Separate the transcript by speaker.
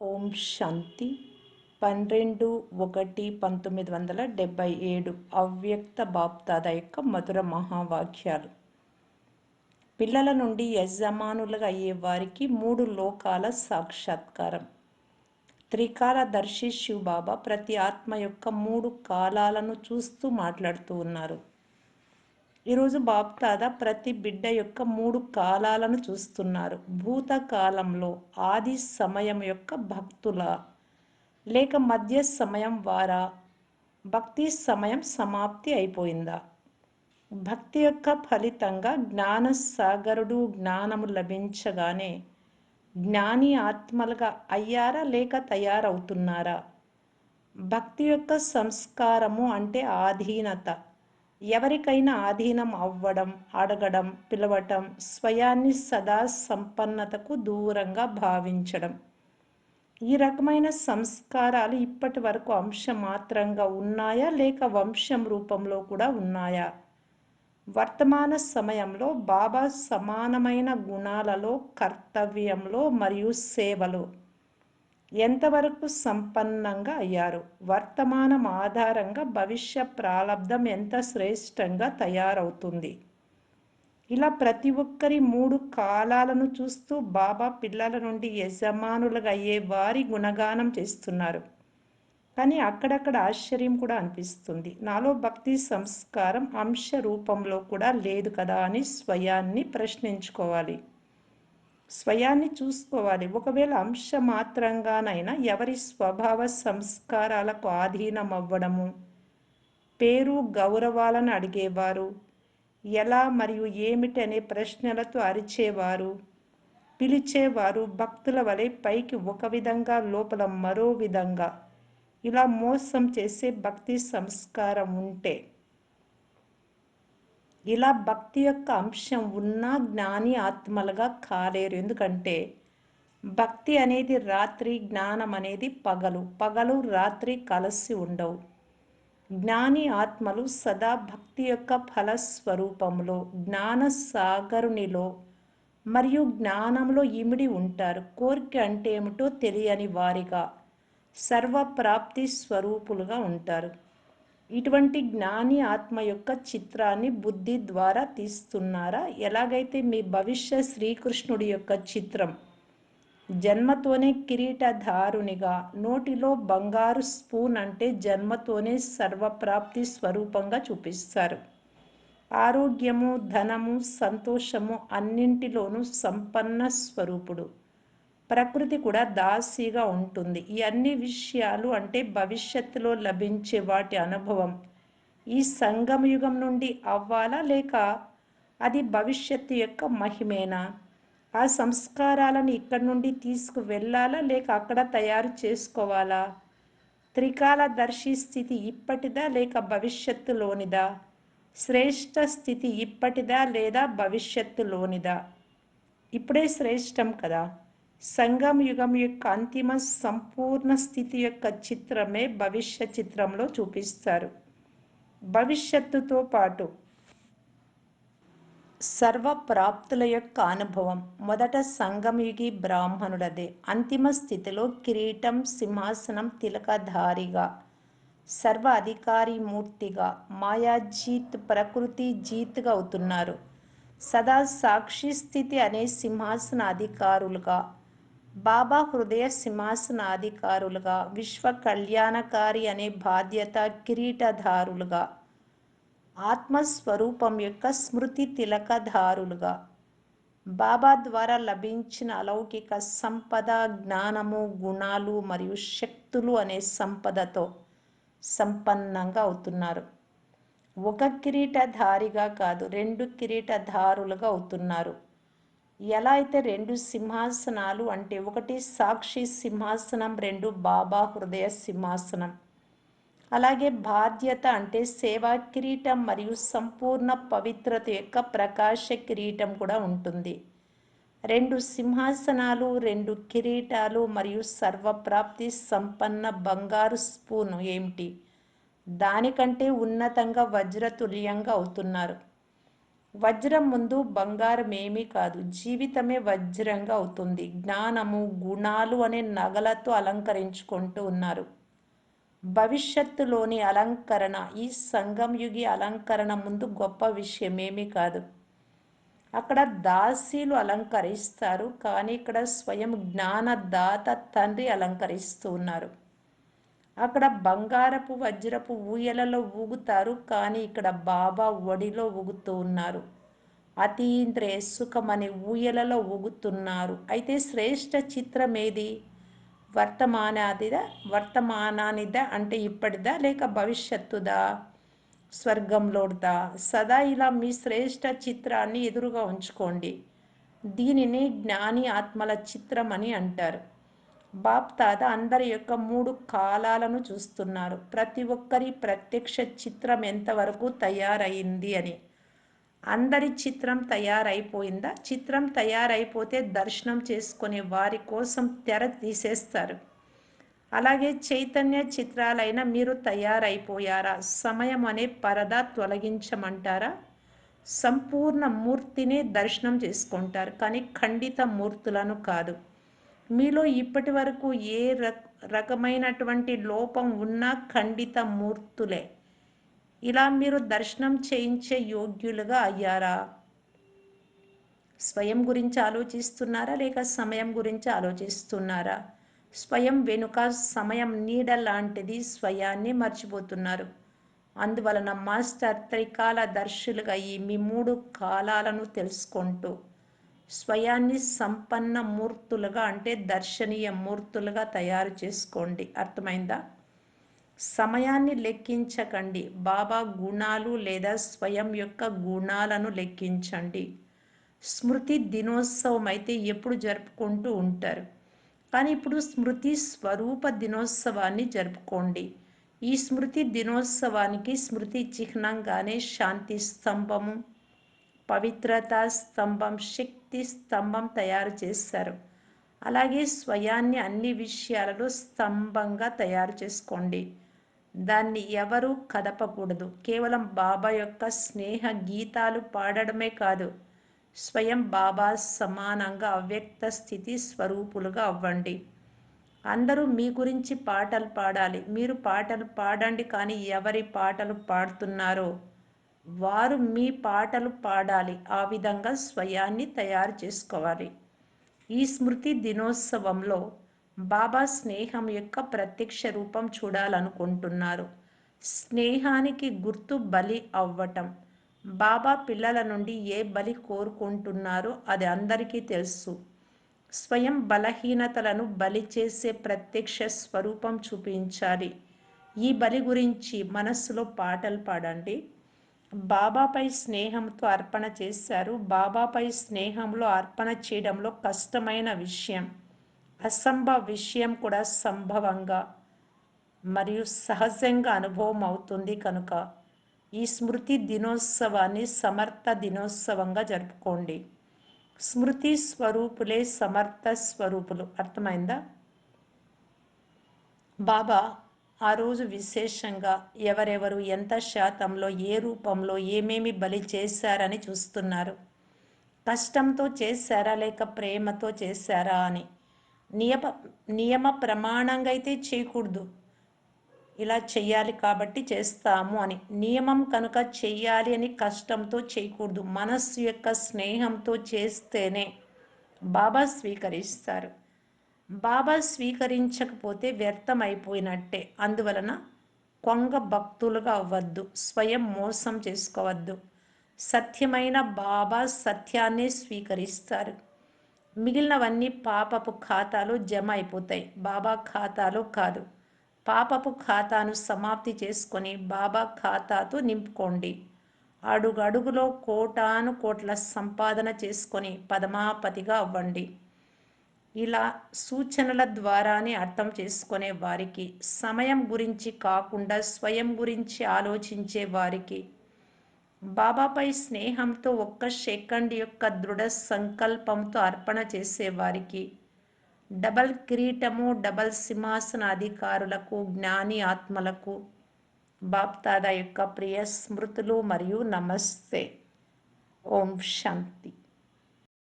Speaker 1: ఓం శాంతి. పన్నెండు ఒకటి పంతొమ్మిది వందల డెబ్భై ఏడు అవ్యక్త బాప్దాద యొక్క మధుర మహావాక్యాలు. పిల్లల నుండి యజమానులుగా అయ్యే వారికి మూడు లోకాల సాక్షాత్కారం. త్రికాల దర్శి శివబాబా ప్రతి ఆత్మ యొక్క మూడు కాలాలను చూస్తూ మాట్లాడుతూ ఉన్నారు. ఈరోజు బాప్తాద ప్రతి బిడ్డ యొక్క మూడు కాలాలను చూస్తున్నారు. భూతకాలంలో ఆది సమయం యొక్క భక్తుల లేక మధ్య సమయం వారా భక్తి సమయం సమాప్తి అయిపోయిందా? భక్తి యొక్క ఫలితంగా జ్ఞాన సాగరుడు జ్ఞానము లభించగానే జ్ఞాని ఆత్మలుగా అయ్యారా లేక తయారవుతున్నారా? భక్తి యొక్క సంస్కారము అంటే ఆధీనత. ఎవరికైనా ఆధీనం అవ్వడం అడగడం పిలవటం స్వయాన్ని సదా సంపన్నతకు దూరంగా భావించడం. ఈ రకమైన సంస్కారాలు ఇప్పటి వరకు అంశమాత్రంగా ఉన్నాయా? లేక వంశం రూపంలో కూడా ఉన్నాయా? వర్తమాన సమయంలో బాబా సమానమైన గుణాలలో కర్తవ్యంలో మరియు సేవలో ఎంతవరకు సంపన్నంగా అయ్యారు? వర్తమానం ఆధారంగా భవిష్య ప్రారంధం ఎంత శ్రేష్టంగా తయారవుతుంది? ఇలా ప్రతి ఒక్కరి మూడు కాలాలను చూస్తూ బాబా పిల్లల నుండి యజమానులుగా అయ్యే వారి గుణగానం చేస్తున్నారు. కానీ అక్కడక్కడ ఆశ్చర్యం కూడా అనిపిస్తుంది. నాలో భక్తి సంస్కారం అంశ రూపంలో కూడా లేదు కదా అని స్వయాన్ని ప్రశ్నించుకోవాలి. స్వయాన్ని చూసుకోవాలి. ఒకవేళ అంశ మాత్రంగానైనా ఎవరి స్వభావ సంస్కారాలకు ఆధీనం అవ్వడము పేరు గౌరవాలను అడిగేవారు? ఎలా మరియు ఏమిటి అనే ప్రశ్నలతో అరిచేవారు? పిలిచేవారు భక్తుల వలె పైకి ఒక విధంగా లోపల మరో విధంగా. ఇలా మోసం చేసే భక్తి సంస్కారం ఉంటే ఇలా భక్తి యొక్క అంశం ఉన్నా జ్ఞాని ఆత్మలుగా కాలేరు. ఎందుకంటే భక్తి అనేది రాత్రి జ్ఞానం అనేది పగలు. పగలు రాత్రి కలిసి ఉండవు. జ్ఞాని ఆత్మలు సదా భక్తి యొక్క ఫలస్వరూపంలో జ్ఞాన సాగరునిలో మరియు జ్ఞానంలో ఇమిడి ఉంటారు. కోరిక అంటే ఏమిటో తెలియని వారిగా సర్వప్రాప్తి స్వరూపులుగా ఉంటారు. ఇటువంటి జ్ఞాని ఆత్మ యొక్క చిత్రాన్ని బుద్ధి ద్వారా తీస్తున్నారా? ఎలాగైతే మీ భవిష్య శ్రీకృష్ణుడి యొక్క చిత్రం జన్మతోనే కిరీటధారునిగా నోటిలో బంగారు స్పూన్ అంటే జన్మతోనే సర్వప్రాప్తి స్వరూపంగా చూపిస్తారు. ఆరోగ్యము ధనము సంతోషము అన్నింటిలోనూ సంపన్న స్వరూపుడు. ప్రకృతి కూడా దాసీగా ఉంటుంది. ఈ అన్ని విషయాలు అంటే భవిష్యత్తులో లభించే వాటి అనుభవం. ఈ సంగమయుగం నుండి అవ్వాలా లేక అది భవిష్యత్తు యొక్క మహిమేనా? ఆ సంస్కారాలను ఇక్కడి నుండి తీసుకువెళ్ళాలా లేక అక్కడ తయారు చేసుకోవాలా? త్రికాల దర్శి స్థితి ఇప్పటిదా లేక భవిష్యత్తులోనిదా? శ్రేష్ట స్థితి ఇప్పటిదా లేదా భవిష్యత్తులోనిదా? ఇప్పుడే శ్రేష్టం కదా? సంగం యుగం యొక్క అంతిమ సంపూర్ణ స్థితి యొక్క చిత్రమే భవిష్య చిత్రంలో చూపిస్తారు. భవిష్యత్తుతో పాటు సర్వప్రాప్తుల యొక్క అనుభవం. మొదట సంగమయుగి బ్రాహ్మణుడదే అంతిమ స్థితిలో కిరీటం సింహాసనం తిలకధారిగా సర్వ అధికారి మూర్తిగా మాయాజీత్ ప్రకృతి జీత్గా అవుతున్నారు. సదా సాక్షి స్థితి అనే సింహాసన అధికారులుగా బాబా హృదయ సింహాసనాధికారులుగా విశ్వ కళ్యాణకారి అనే బాధ్యత కిరీటధారులుగా ఆత్మస్వరూపం యొక్క స్మృతి తిలకధారులుగా. బాబా ద్వారా లభించిన అలౌకిక సంపద జ్ఞానము గుణాలు మరియు శక్తులు అనే సంపదతో సంపన్నంగా అవుతున్నారు. ఒక కిరీటధారిగా కాదు రెండు కిరీటధారులుగా అవుతున్నారు. ఎలా అయితే రెండు సింహాసనాలు అంటే ఒకటి సాక్షి సింహాసనం రెండు బాబా హృదయ సింహాసనం. అలాగే బాధ్యత అంటే సేవా కిరీటం మరియు సంపూర్ణ పవిత్రత యొక్క ప్రకాశ కిరీటం కూడా ఉంటుంది. రెండు సింహాసనాలు రెండు కిరీటాలు మరియు సర్వప్రాప్తి సంపన్న బంగారు స్పూను ఏమిటి? దానికంటే ఉన్నతంగా వజ్రతుల్యంగా అవుతున్నారు. వజ్రం ముందు బంగారం ఏమీ కాదు. జీవితమే వజ్రంగా అవుతుంది. జ్ఞానము గుణాలు అనే నగలతో అలంకరించుకుంటూ ఉన్నారు. భవిష్యత్తులోని అలంకరణ ఈ సంగం యుగి అలంకరణ ముందు గొప్ప విషయం ఏమీ కాదు. అక్కడ దాసీలు అలంకరిస్తారు కానీ ఇక్కడ స్వయం జ్ఞానదాత తండ్రి అలంకరిస్తూ ఉన్నారు. అక్కడ బంగారపు వజ్రపు ఊయలలో ఊగుతారు. కానీ ఇక్కడ బాబా ఒడిలో ఊగుతూ ఉన్నారు. అతీంద్రియ సుఖమనే ఊయలలో ఊగుతున్నారు. అయితే శ్రేష్ఠ చిత్రం ఏది వర్తమానాదిదా వర్తమానానిదా అంటే ఇప్పటిదా? లేక భవిష్యత్తుదా? స్వర్గంలోదా సదా ఇలా మీ శ్రేష్ఠ చిత్రాన్ని ఎదురుగా ఉంచుకోండి. దీనిని జ్ఞాని ఆత్మల చిత్రం అని అంటారు. బాప్ తాత అందరి యొక్క మూడు కాలాలను చూస్తున్నారు. ప్రతి ఒక్కరి ప్రత్యక్ష చిత్రం ఎంతవరకు తయారైంది అని. అందరి చిత్రం తయారైపోయిందా? చిత్రం తయారైపోతే దర్శనం చేసుకునే వారి కోసం తెర తీసేస్తారు. అలాగే చైతన్య చిత్రాలైన మీరు తయారైపోయారా? సమయం అనే పరదా తొలగించమంటారా? సంపూర్ణ మూర్తిని దర్శనం చేసుకుంటారు. కానీ ఖండిత మూర్తులను కాదు. మీలో ఇప్పటి వరకు ఏ రకమైనటువంటి లోపం ఉన్నా ఖండిత మూర్తులే. ఇలా మీరు దర్శనం చేయించే యోగ్యులుగా అయ్యారా? స్వయం గురించి ఆలోచిస్తున్నారా? లేక సమయం గురించి ఆలోచిస్తున్నారా? స్వయం వెనుక సమయం నీడ లాంటిది స్వయాన్ని మర్చిపోతున్నారు. అందువలన మాస్టర్ త్రికాల దర్శులుగా ఈ మీ మూడు కాలాలను తెలుసుకుంటూ స్వయాన్ని సంపన్న మూర్తులుగా అంటే దర్శనీయ మూర్తులుగా తయారు చేసుకోండి. అర్థమైందా? సమయాన్ని లెక్కించకండి. బాబా గుణాలు లేదా స్వయం యొక్క గుణాలను లెక్కించండి. స్మృతి దినోత్సవం అయితే ఎప్పుడు జరుపుకుంటూ ఉంటారు. కానీ ఇప్పుడు స్మృతి స్వరూప దినోత్సవాన్ని జరుపుకోండి. ఈ స్మృతి దినోత్సవానికి స్మృతి చిహ్నంగానే శాంతి స్తంభము పవిత్రతా స్తంభం శక్తి స్తంభం తయారు చేశారు అలాగే స్వయాన్ని అన్ని విషయాలలో స్తంభంగా తయారు చేసుకోండి. దాన్ని ఎవరు కదపకూడదు. కేవలం బాబా యొక్క స్నేహ గీతాలు పాడడమే కాదు. స్వయం బాబా సమానంగా అవ్యక్త స్థితి స్వరూపులుగా అవ్వండి. అందరూ మీ గురించి పాటలు పాడాలి. మీరు పాటలు పాడండి కానీ ఎవరి పాటలు పాడుతున్నారో వారు మీ పాటలు పాడాలి. ఆ విధంగా స్వయాన్ని తయారు చేసుకోవాలి. ఈ స్మృతి దినోత్సవంలో బాబా స్నేహం యొక్క ప్రత్యక్ష రూపం చూడాలనుకుంటున్నారు. స్నేహానికి గుర్తు బలి అవ్వటం. బాబా పిల్లల నుండి ఏ బలి కోరుకుంటున్నారో అది అందరికీ తెలుసు. స్వయం బలహీనతలను బలి చేసే ప్రత్యక్ష స్వరూపం చూపించాలి. ఈ బలి గురించి మనస్సులో పాటలు పాడండి. బాబాపై స్నేహంతో అర్పణ చేశారు. బాబాపై స్నేహంలో అర్పణ చేయడంలో కష్టమైన విషయం అసంభవ విషయం కూడా సంభవంగా మరియు సహజంగా అనుభవం అవుతుంది కనుక ఈ స్మృతి దినోత్సవాన్ని సమర్థ దినోత్సవంగా జరుపుకోండి. స్మృతి స్వరూపులే సమర్థ స్వరూపులు. అర్థమైందా? బాబా ఆ రోజు విశేషంగా ఎవరెవరు ఎంత శాతంలో ఏ రూపంలో ఏమేమి బలి చేశారని చూస్తున్నారు. కష్టంతో చేశారా లేక ప్రేమతో చేశారా అని. నియమ నియమ ప్రమాణంగా అయితే చేయకూడదు. ఇలా చెయ్యాలి కాబట్టి చేస్తాము అని. నియమం కనుక చెయ్యాలి అని కష్టంతో చేయకూడదు. మనస్సు యొక్క స్నేహంతో చేస్తేనే బాబా స్వీకరిస్తారు. బాబా స్వీకరించకపోతే వ్యర్థమైపోయినట్టే. అందువలన కొంగ భక్తులుగా అవ్వద్దు. స్వయం మోసం చేసుకోవద్దు. సత్యమైన బాబా సత్యాన్ని స్వీకరిస్తారు. మిగిలినవన్నీ పాపపు ఖాతాలు జమ అయిపోతాయి. బాబా ఖాతాలో కాదు. పాపపు ఖాతాను సమాప్తి చేసుకొని బాబా ఖాతాతో నింపుకోండి. అడుగడుగులో కోటాను కోట్ల సంపాదన చేసుకొని పదమాపతిగా అవ్వండి. ఇలా సూచనల ద్వారానే అర్థం చేసుకునే వారికి సమయం గురించి కాకుండా స్వయం గురించి ఆలోచించే వారికి. బాబాపై స్నేహంతో ఒక్క సెకండ్ యొక్క దృఢ సంకల్పంతో అర్పణ చేసేవారికి డబల్ కిరీటము డబల్ సింహాసన అధికారులకు జ్ఞాని ఆత్మలకు బాప్తాదా యొక్క ప్రియ స్మృతులు మరియు నమస్తే. ఓం శాంతి.